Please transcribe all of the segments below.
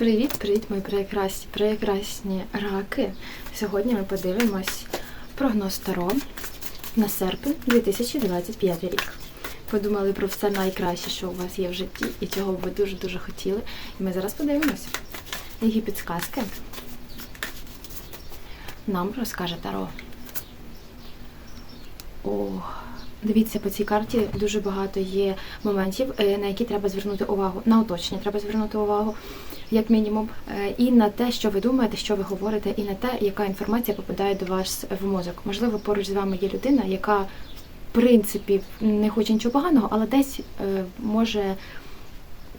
Привіт, привіт, мої прекрасні, прекрасні раки. Сьогодні ми подивимось прогноз Таро на серпень 2025 рік. Подумали про все найкраще, що у вас є в житті, і б ви дуже-дуже хотіли. І ми зараз подивимось. Які підсказки нам розкаже Таро. О, дивіться, по цій карті дуже багато є моментів, е, на які треба звернути увагу. На оточення треба звернути увагу, як мінімум, е, і на те, що ви думаєте, що ви говорите, і на те, яка інформація попадає до вас в мозок. Можливо, поруч з вами є людина, яка в принципі не хоче нічого поганого, але десь е, може.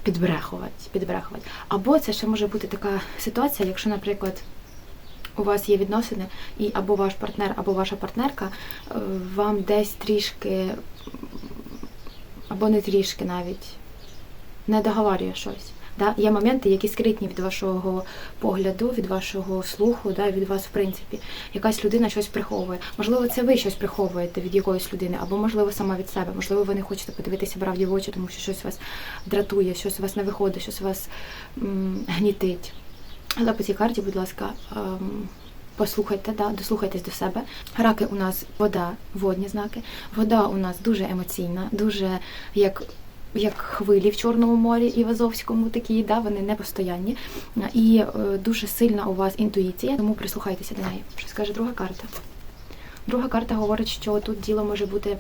Підбрехувати, підбрехувати. Або це ще може бути така ситуація, якщо, наприклад, у вас є відносини, і або ваш партнер, або ваша партнерка е, вам десь трішки, або не трішки навіть, не договорює щось. Да? Є моменти, які скритні від вашого погляду, від вашого слуху, да? від вас, в принципі. Якась людина щось приховує. Можливо, це ви щось приховуєте від якоїсь людини, або, можливо, сама від себе. Можливо, ви не хочете подивитися правді в очі, тому що щось вас дратує, щось у вас не виходить, щось вас м, гнітить. Але по цій карті, будь ласка, ем, послухайте, да, дослухайтесь до себе. Раки у нас вода, водні знаки. Вода у нас дуже емоційна, дуже як. Як хвилі в Чорному морі і в Азовському такі, да, вони не постоянні. І е, дуже сильна у вас інтуїція, тому прислухайтеся до неї. Що скаже друга карта? Друга карта говорить, що тут діло може бути е,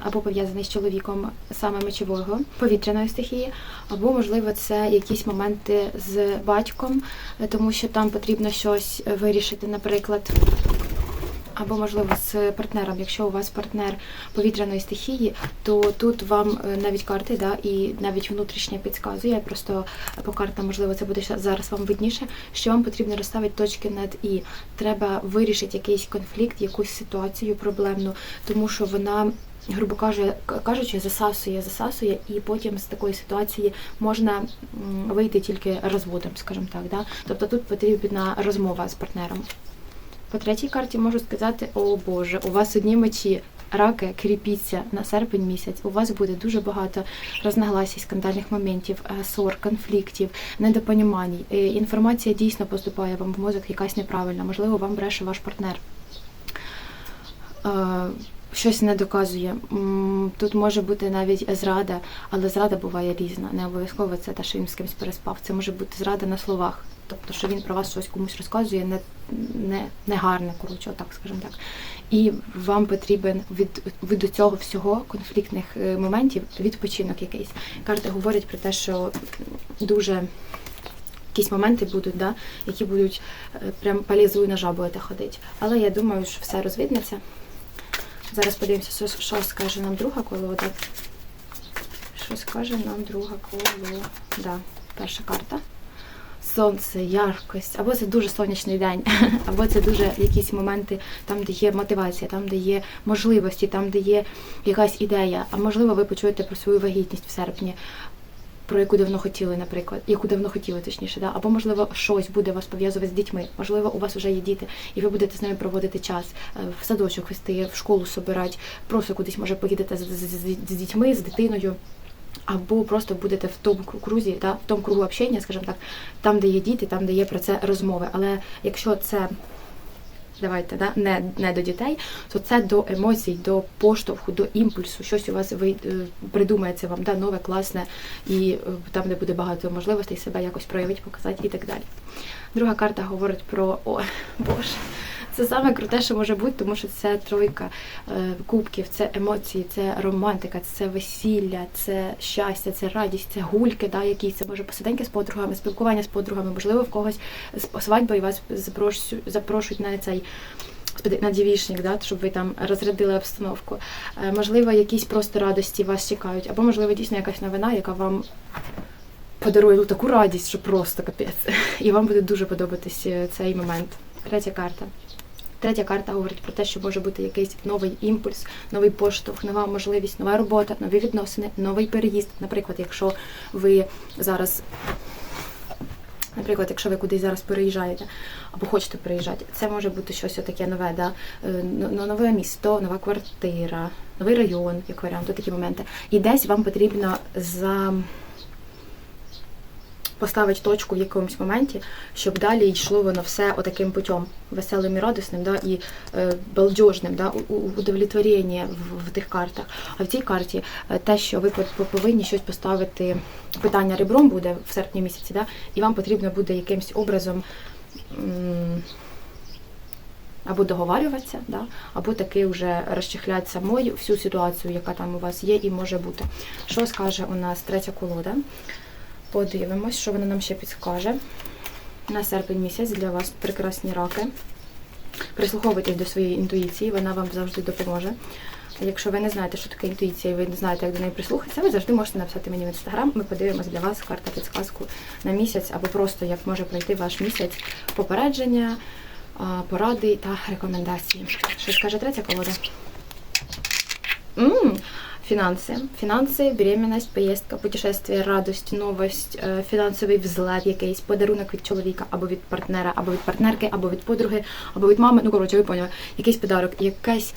або пов'язане з чоловіком саме мечового повітряної стихії, або, можливо, це якісь моменти з батьком, е, тому що там потрібно щось вирішити, наприклад. Або, можливо, з партнером. Якщо у вас партнер повітряної стихії, то тут вам е, навіть карти, да, і навіть внутрішня підказує. Просто по картам, можливо, це буде зараз вам видніше, що вам потрібно розставити точки над і. Треба вирішити якийсь конфлікт, якусь ситуацію проблемну, тому що вона. Грубо кажучи, засасує, засасує, і потім з такої ситуації можна вийти тільки розводом, скажімо так. Да? Тобто тут потрібна розмова з партнером. По третій карті можу сказати: о Боже, у вас одні мечі. Раки, кріпіться на серпень місяць. У вас буде дуже багато рознагласій, скандальних моментів, е, ссор, конфліктів, недопонімань. Е, Інформація дійсно поступає вам в мозок якась неправильна. Можливо, вам бреше ваш партнер. Е, Щось не доказує. Тут може бути навіть зрада, але зрада буває різна. Не обов'язково це те, що він з кимось переспав. Це може бути зрада на словах. Тобто, що він про вас щось комусь розказує, не, не, не гарне, коротше, отак, скажімо так. І вам потрібен від, від цього всього конфліктних е, моментів відпочинок якийсь. Карти говорять про те, що дуже якісь моменти будуть, да, які будуть е, прям полізуй на жабу будете ходити. Але я думаю, що все розвиднеться. Зараз подивимося, що скаже нам друга колода. Що скаже нам друга колода? Да, перша карта. Сонце, яркость, або це дуже сонячний день, або це дуже якісь моменти, там, де є мотивація, там, де є можливості, там, де є якась ідея. А можливо, ви почуєте про свою вагітність в серпні, про яку давно хотіли, наприклад, яку давно хотіли, точніше, да? або можливо щось буде вас пов'язувати з дітьми. Можливо, у вас вже є діти, і ви будете з ними проводити час е, в садочок вести, в школу собирати, просто кудись може поїдете з, з, з, з дітьми, з дитиною. Або просто будете в тому крузі, да, в тому кругу общення, скажімо так, там, де є діти, там, де є про це розмови. Але якщо це давайте да, не, не до дітей, то це до емоцій, до поштовху, до імпульсу. Щось у вас ви, е, придумається вам да, нове, класне, і е, там, де буде багато можливостей себе якось проявити, показати і так далі. Друга карта говорить про о, Боже. Це саме круте, що може бути, тому що це тройка е, кубків, це емоції, це романтика, це весілля, це щастя, це радість, це гульки, да, якісь це може посиденьки з подругами, спілкування з подругами, можливо, в когось свадьба і вас запрошують, на цей. На дівішник, да, щоб ви там розрядили обстановку. Е, Можливо, якісь просто радості вас чекають, або, можливо, дійсно якась новина, яка вам подарує ну, таку радість, що просто капець. І вам буде дуже подобатись е, цей момент. Третя карта. Третя карта говорить про те, що може бути якийсь новий імпульс, новий поштовх, нова можливість, нова робота, нові відносини, новий переїзд. Наприклад, якщо ви зараз, наприклад, якщо ви кудись зараз переїжджаєте або хочете переїжджати, це може бути щось таке нове, да? Е, нове місто, нова квартира, новий район, як варіант, такі моменти. І десь вам потрібно за поставити точку в якомусь моменті, щоб далі йшло воно все отаким путем, веселим і радісним, да, і е, балдежним, да, удовлетворення в, в тих картах. А в цій карті е, те, що ви повинні щось поставити, питання ребром буде в серпні місяці, да, і вам потрібно буде якимось образом. або договарюватися, да, або таки вже розчехляти самою всю ситуацію, яка там у вас є і може бути. Що скаже у нас третя колода? Подивимось, що вона нам ще підскаже. На серпень місяць для вас прекрасні раки. Прислуховуйтесь до своєї інтуїції, вона вам завжди допоможе. Якщо ви не знаєте, що таке інтуїція, і ви не знаєте, як до неї прислухатися, ви завжди можете написати мені в інстаграм. Ми подивимось для вас карта підсказку на місяць, або просто як може пройти ваш місяць попередження, поради та рекомендації. Що скаже третя колода? м Фінанси. Фінанси, беременность, поїздка, путешествие, радость, новость, е, фінансовий взлет якийсь, подарунок від чоловіка, або від партнера, або від партнерки, або від подруги, або від мами. Ну, коротше, ви поняли. Якийсь подарок, якась,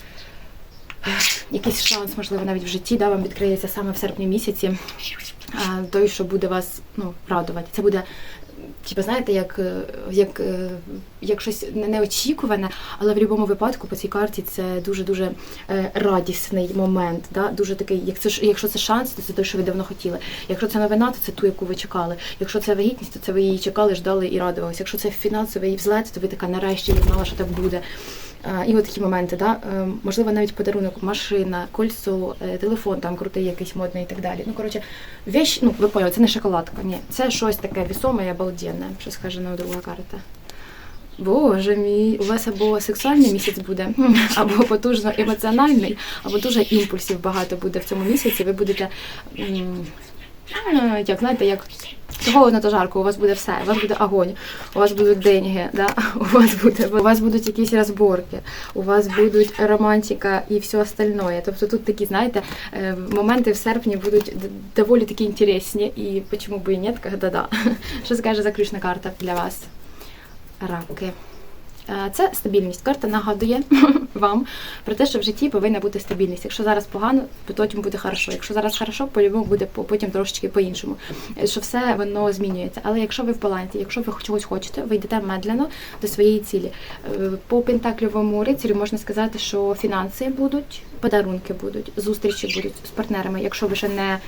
якийсь шанс, можливо, навіть в житті, да, вам відкриється саме в серпні місяці. Той, що буде вас ну, радувати. Це буде Типу, знаєте, як, е, як, е, як щось не- неочікуване, але в будь-якому випадку по цій карті це дуже-дуже е, радісний момент. Да? Дуже такий, як це, якщо це шанс, то це те, що ви давно хотіли. Якщо це новина, то це ту, яку ви чекали. Якщо це вагітність, то це ви її чекали, ждали і радувалися. Якщо це фінансовий взлет, то ви така нарешті не знала, що так буде. І от такі моменти, да? Е, можливо, навіть подарунок, машина, кольцо, е, телефон там крутий, якийсь модний і так далі. Ну, коротше, вещь, ну, ви поняли, це не шоколадка, ні. Це щось таке вісоме і обалденне, що скаже нам друга карта. Боже мій, у вас або сексуальний місяць буде, або потужно емоціональний, або дуже імпульсів багато буде в цьому місяці. Ви будете, як знаєте, як холодно то жарко, у вас буде все, у вас буде огонь, у вас будуть деньги, да? у вас буде у вас будуть якісь розборки, у вас будуть романтика і все остальное. Тобто тут такі, знаєте, е, моменти в серпні будуть доволі такі інтересні, і почему би і ні, да-да. Що скаже заключна карта для вас? Раки. Е, Це стабільність. Карта нагадує вам про те, що в житті повинна бути стабільність. Якщо зараз погано, потім буде хорошо. Якщо зараз хорошо, по-любому буде потім трошечки по-іншому. Е, Що все воно змінюється. Але якщо ви в балансі, якщо ви чогось хочете, ви йдете медленно до своєї цілі. Е, По пентакльовому рицарю можна сказати, що фінанси будуть, подарунки будуть, зустрічі будуть з партнерами. Якщо ви ще не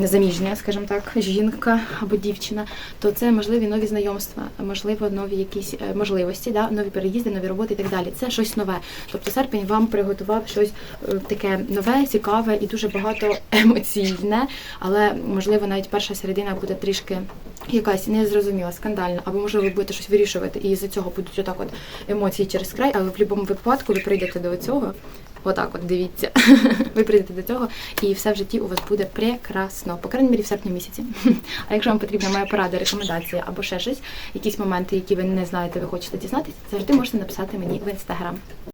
незаміжня, скажімо так, жінка або дівчина, то це можливі нові знайомства, можливо, нові якісь е, можливості, да? нові переїзди, нові роботи і так далі. Це щось нове. Тобто серпень вам приготував щось е, таке нове, цікаве і дуже багато емоційне, але можливо навіть перша середина буде трішки якась незрозуміла, скандальна, або можливо ви будете щось вирішувати, і з-за цього будуть отак от емоції через край, але в будь-якому випадку ви прийдете до цього. Отак, от дивіться, ви прийдете до цього, і все в житті у вас буде прекрасно, по крайній мірі в серпні місяці. А якщо вам потрібна моя порада, рекомендація або ще щось, якісь моменти, які ви не знаєте, ви хочете дізнатися, завжди можете написати мені в інстаграм.